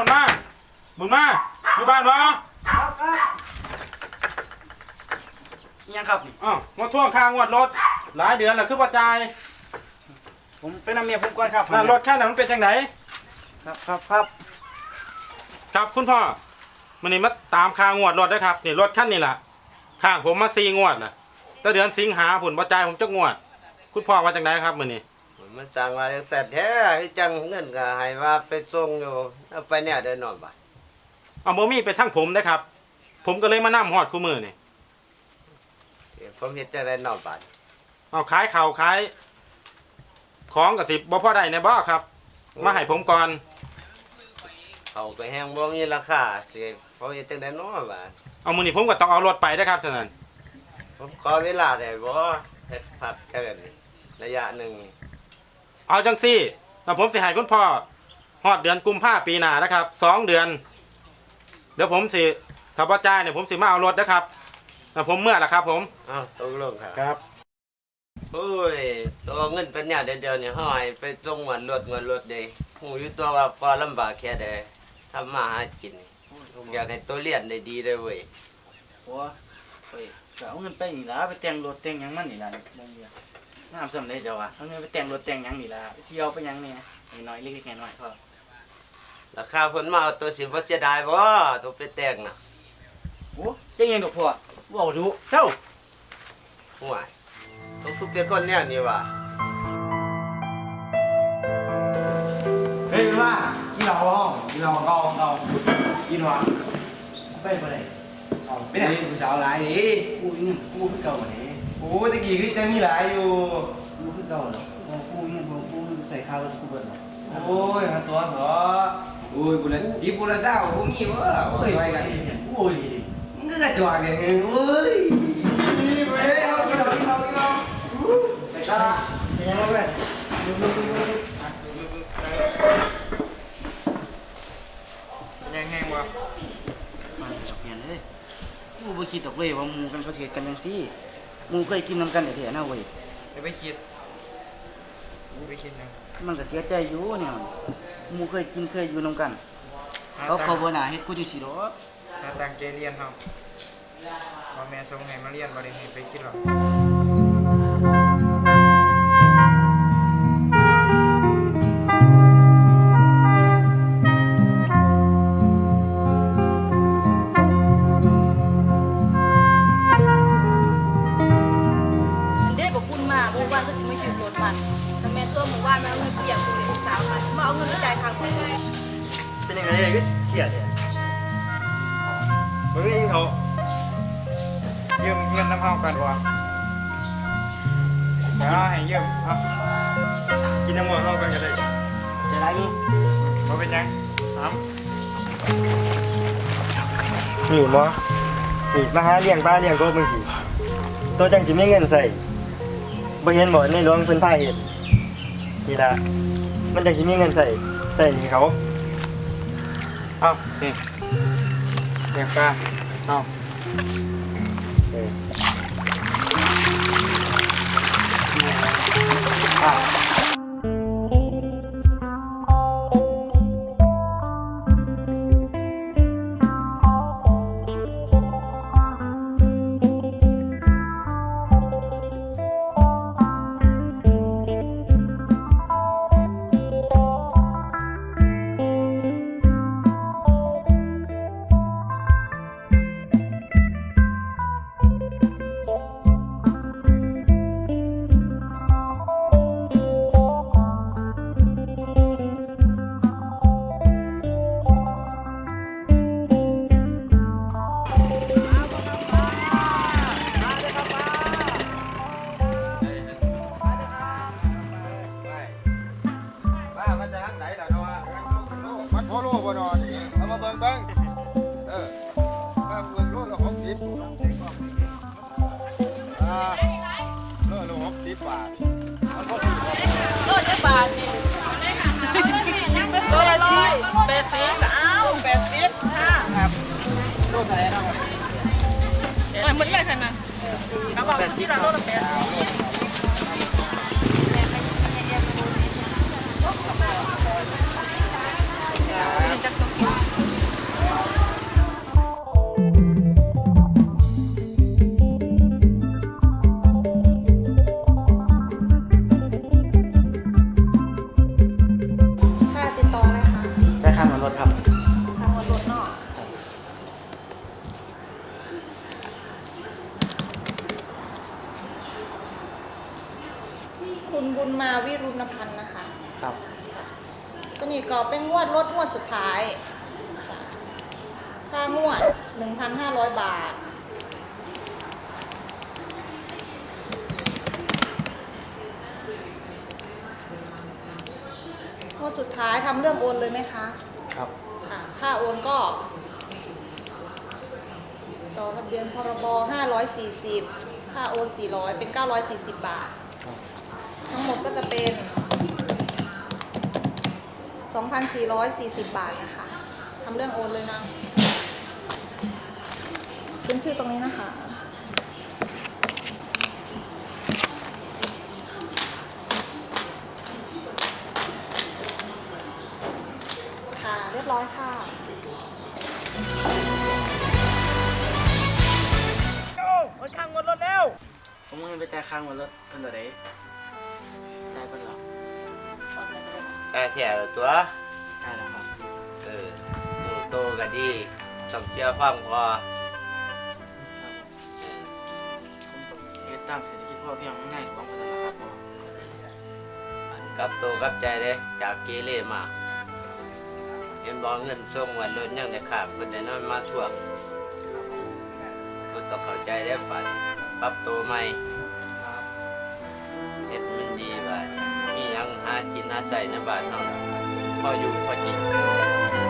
บุญมาบุญมาบุญมาอยู่บ้านบ่ครับครับอิหยังครับนี่อ้าวมาท่วงค่างวดรถ หลายเดือนแล้วคือบ่จ่ายผมไปนำเมียผมก่อนครับนั่นรถคันนั้นมันเป็นจังไดครับครับครับครับคุณพ่อมันนี่มาตามค่างวดรถนะครับนี่รถคันนี้ล่ะข้างผมมาสี่งวดน่ะแต่เดือนสิงหาผลบ่จ่ายผมจักงวด คุณพ่อว่าจังไดครับมื้อนี้ มันสั่งว่าจังซั่นแท้คือจังเงินก็ให้ว่าไปส่งอยู่เอาไปเนี่ยเดินนอนบ่เอาบ่มีไปทั้งผมนะครับ ผมก็เลยมานํฮอดคู่มือนี่ผมเฮ็ดจังได๋นอนบัดเอาขายข้าวขายของก็สิบ่พอได้แน่บ่ครับ มาให้ผมก่อนเขาก็แฮงบ่มีราคาสิผมเฮ็ดจังได๋นอนบัดเอามื้อนี้ผมก็ต้องเอารถไปนะครับฉะนั้นผมขอเวลาได้บ่เฮ็ดพักแค่นี้ระยะหนึง เอาจังซี่แล้วผมสิให้คุณพ่อฮอดเดือนกุมภาปีหน้านะครับสองเดือน เดี๋ยวผมสิถ้าบ่จ่ายเนี่ยผมสิมาเอารถนะครับแล้วผมเมื่อละครับ ผมเอ้าตกลงครับครับโอ้ยตัวเงินเป็นเนี่ยเดี๋ยวๆนี่เฮาให้ไปส่งเงินรถเงินรถเด้ฮู้อยู่ตัวว่าพอลำบากแค่ใดทำมาหากินนี่ผมอยากให้ตัวเรียนได้ดีเลยเว้ยโอ้ไปก็เอาเงินไปนี่ล่ะไปแต่งรถแต่งหยังมันนี่ล่ะบ่มีอะ น้ำสำเร็จเจ้าว่ะเอาเงินไปแต่งรถแต่งหยังนี่ล่ะไปเที่ยวไปหยังเนี่ยน้อยๆเล็กๆน้อยๆพอราคาเพิ่นมาเอาตัวสิบ่เสียดายบ่ตัวไปแต่งน่ะโอ้เจ๊งยังดอกพ่อเว้าดูเจ้าห่วยต้องทุกเป็นคนเนี่ยนี่ว่ะเฮ้ยว่ากินเหล้าห้องกินเหล้าเก่าเก่ากินหวานไปบ่ได้เอาไปไหนผู้สาวหลายดิกูอีหยังกูคือเก่าบ่ได้ โอ้ตะกี้คือจะมีหลายอยู่กูคือเก่าดอกบ่กูอีหยังบ่กูใส่ข้าวรถกูเบิดดอกโอ้ยมาตัวเหรอโอ้ยบุระจีบุระเศร้าพวกนี้วะโอ้โอ้ยยไปไปกักันนโอ้ยดิมึงก็กระจอกเนี่ยโอ้ยไปเอากินเหล้ากินเหล้ากินเหล้าไปตาไปยังไงเว้ยแห้งๆว่ะมาจับเปลี่ยนเลยกูบ่คิดดอกเว้ยว่าหมู่กันเขาสิเฮ็ดกันจังซี่ห มู่เคยกินนำกันแท้ๆนะเว้ยอย่าไปคิดอย่าไปคิดนะมันก็เสียใจอยู่เนี่ยหมู่เคยกินเคยอยู่นำกันเขาเขาบ่น่าเฮ็ดกูจังซี่ดอกถ้าตั้งใจเรียนครับพ่อแม่ส่งให้มาเรียนบ่ได้ให้ไปกินหรอก ยืมเงินน้ำเฮากันวะเดี๋ยวให้ยืมเอากินน้ำมันเฮากันก็ได้จะไรอยู่บ่เป็นหยังถามนี่หมอนี่มาหาเลี้ยงปลาเลี้ยงกบมึงสิตัวจังสิมีเงินใส่บ่เห็นบ่ในหลวงเพิ่นพาเฮ็ดนี่ล่ะมันจังสิมีเงินใส่ใส่ให้เขาเอานี่เลี้ยงปลาเอา ป้ นอนเอามาเบิ่งเบิ่งเออมาเบิ่งโลละ60อ่าโลละ60บาทเอาพอดีครับโลจะบาทนี่โลละสิบแปดสิบเอา80ค่ะโลเท่าไหร่เนาะเออมันเลยขนาดนั้นเขาบอกที่เราโลละแปดสิบ Saya. นี่ก็เป็นงวดรถงวดสุดท้ายค่ะค่างวด 1,500 บาท งวดสุดท้ายทำเรื่องโอนเลยไหมคะครับ ค่ะค่าโอนก็ ต่อทะเบียนพรบ540 ค่าโอน400 เป็น 940 บาททั้งหมดก็จะเป็น 2,440 บาทนะคะทำเรื่องโอนเลยนะขึ้นชื่อตรงนี้นะคะค่ะเรียบร้อยค่ะผมเงินไปจ่ายค่างวดรถเพิ่นเท่าใดได้เแต่แท้แล้วตัว ได้แล้วครับ เออหมูโตก็ดี ต้องเชื่อฟังพอผมก็เฮ็ดตามเศรษฐกิจพอเพียงง่ายของเพิ่นนั่นล่ะครับพ่อกับโตกับใจเด้จากเกเรมาเห็นบอกเงินส่งวันรถยังได้ขาบเพิ่นได้นอนมาทั่วก็ต้องเข้าใจได้ป่านปรับตัวใหม่ กินหาใส่ในบ้านเฮาน่ะพออยู่พอกิน